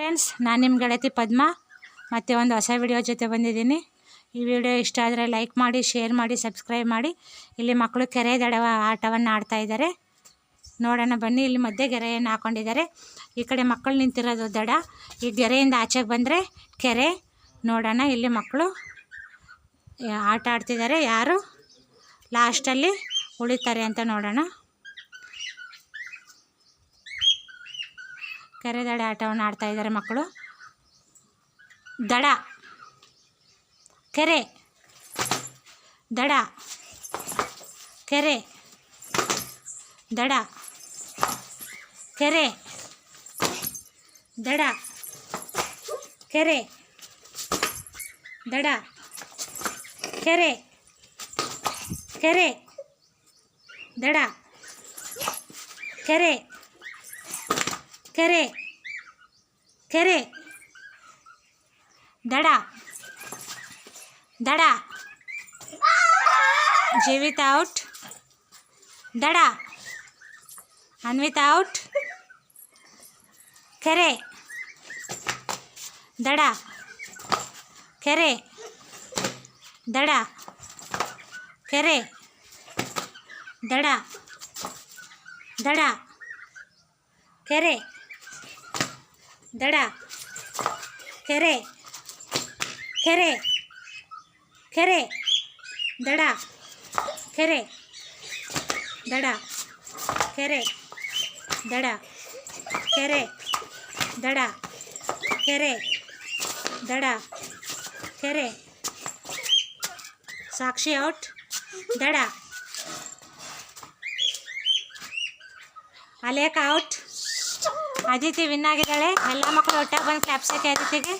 Friends ನಾನು ನಿಮ್ಮ ಗೆಳತಿ ಪದ್ಮ. ಮತ್ತೆ ಒಂದು ಹೊಸ ವಿಡಿಯೋ ಜೊತೆ ಬಂದಿದ್ದೀನಿ. ಈ ವಿಡಿಯೋ ಇಷ್ಟ ಆದರೆ ಲೈಕ್ ಮಾಡಿ ಶೇರ್ ಮಾಡಿ ಸಬ್ಸ್ಕ್ರೈಬ್ ಮಾಡಿ. ಇಲ್ಲಿ ಮಕ್ಕಳು ಕೆರೆ ದಡವ ಆಟವನ್ನು ಆಡ್ತಾ ಇದ್ದಾರೆ ನೋಡೋಣ ಬನ್ನಿ, ಇಲ್ಲಿ ಮಧ್ಯೆ ಗೆರೆಯನ್ನು ಹಾಕೊಂಡಿದ್ದಾರೆ. ಈ ಕಡೆ ಮಕ್ಕಳು ನಿಂತಿರೋದು ದಡ. ಈ ಗೆರೆಯಿಂದ ಆಚೆಗೆ ಬಂದರೆ ಕೆರೆ. ನೋಡೋಣ ಇಲ್ಲಿ ಮಕ್ಕಳು ಆಟ ಆಡ್ತಿದ್ದಾರೆ ಯಾರು? ಲಾಸ್ಟಲ್ಲಿ ಉಳಿತಾರೆ ಅಂತ ನೋಡೋಣ. ಕೆರೆ ದಡ ಆಟವನ್ನು ಆಡ್ತಾ ಇದ್ದಾರೆ ಮಕ್ಕಳು. ದಡ. ಕೆರೆ. ದಡ. ಕೆರೆ. ದಡ. ಕೆರೆ. ದಡ. ಕೆರೆ. ದಡ. ಕೆರೆ. ಕೆರೆ. ದಡ. ಕೆರೆ. ಕೆರೆ ಕೆರೆ ದಡ ದಡ ಜೀವಿತ ಔಟ್ ದಡ ಅನ್ವಿತ ಔಟ್ ಕೆರೆ ದಡ ಕೆರೆ ದಡ ಕೆರೆ ದಡ ದಡ ಕೆರೆ धडा. खेरे. खेरे. खेरे. धडा. खेरे. धडा. खेरे. धडा. खेरे. धडा. खेरे. धडा. खेरे. साक्षी आउट. धडा. आलेख आउट. ಅದಿತಿ ವಿನ್ ಆಗಿದ್ದಾಳೆ ಎಲ್ಲ ಮಕ್ಕಳು ಒಟ್ಟಾಗಿ ಬಂದು ಕ್ಲಾಪ್ಸಕ್ಕೆ ಅದಿತಿಗೆ.